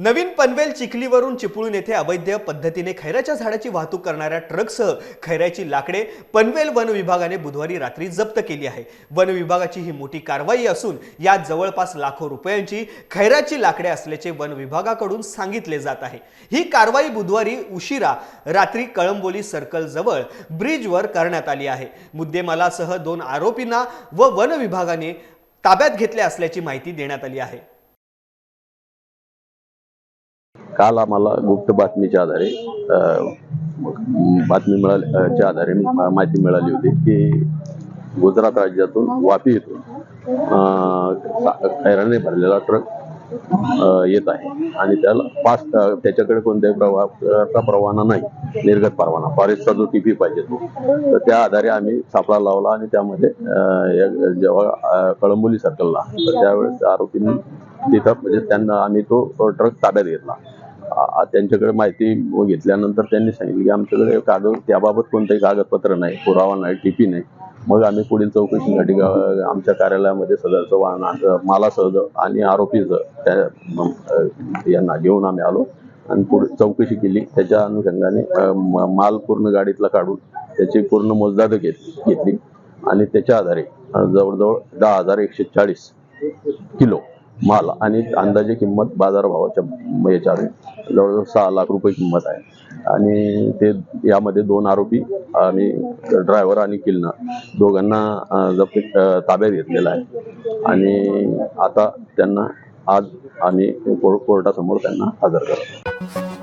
नवीन पनवेल चिखलीवरून चिपळूण येथे अवैध पद्धतीने खैराच्या झाडाची वाहतूक करणाऱ्या ट्रकसह खैराची लाकडे पनवेल वन विभागाने बुधवारी रात्री जप्त केली आहे. वन विभागाची ही मोठी कारवाई असून यात जवळपास लाखो रुपयांची खैराची लाकडे असल्याचे वन विभागाकडून सांगितले जात आहे. ही कारवाई बुधवारी उशिरा रात्री कळंबोली सर्कल जवळ ब्रिजवर करण्यात आली आहे. मुद्देमालासह दोन आरोपींना व वन विभागाने ताब्यात घेतले असल्याची माहिती देण्यात आली आहे. काल आम्हाला गुप्त बातमीच्या आधारे बातमी मिळाल्याच्या आधारे माहिती मिळाली होती की गुजरात राज्यातून वापी येथून अ, खैराने भरलेला ट्रक येत आहे. आणि त्याला पास त्याच्याकडे कोणत्याही प्रवाहाचा परवाना नाही निर्गत परवाना फॉरेस्टचा जो टीपी पाहिजे तो. तर त्या आधारे आम्ही सापळा लावला आणि त्यामध्ये जेव्हा कळंबोली सर्कलला तर त्यावेळेस आरोपींनी तिथं म्हणजे त्यांना आम्ही तो ट्रक ताब्यात घेतला. त्यांच्याकडे माहिती घेतल्यानंतर त्यांनी सांगितलं की आमच्याकडे कागद त्याबाबत कोणतंही कागदपत्र नाही पुरावा नाही टीपी नाही. मग आम्ही पुढील चौकशीसाठी आमच्या कार्यालयामध्ये सदरचं वाहन मालासह आणि आरोपीचं त्या यांना घेऊन आम्ही आलो आणि पुढे चौकशी केली. त्याच्या अनुषंगाने म- माल पूर्ण गाडीतला काढून त्याची पूर्ण मोजदाद घेत घेतली आणि त्याच्या आधारे जवळजवळ दहा हजार एकशे चाळीस किलो माल आणि अंदाजे किंमत बाजारभावाच्या याच्या जवळजवळ सहा लाख रुपये किंमत आहे. आणि ते यामध्ये दोन आरोपी आणि ड्रायव्हर आणि किलना दोघांना अ, ताब्यात घेतलेला आहे. आणि आता त्यांना आज आम्ही कोर्टासमोर त्यांना हजर करतो.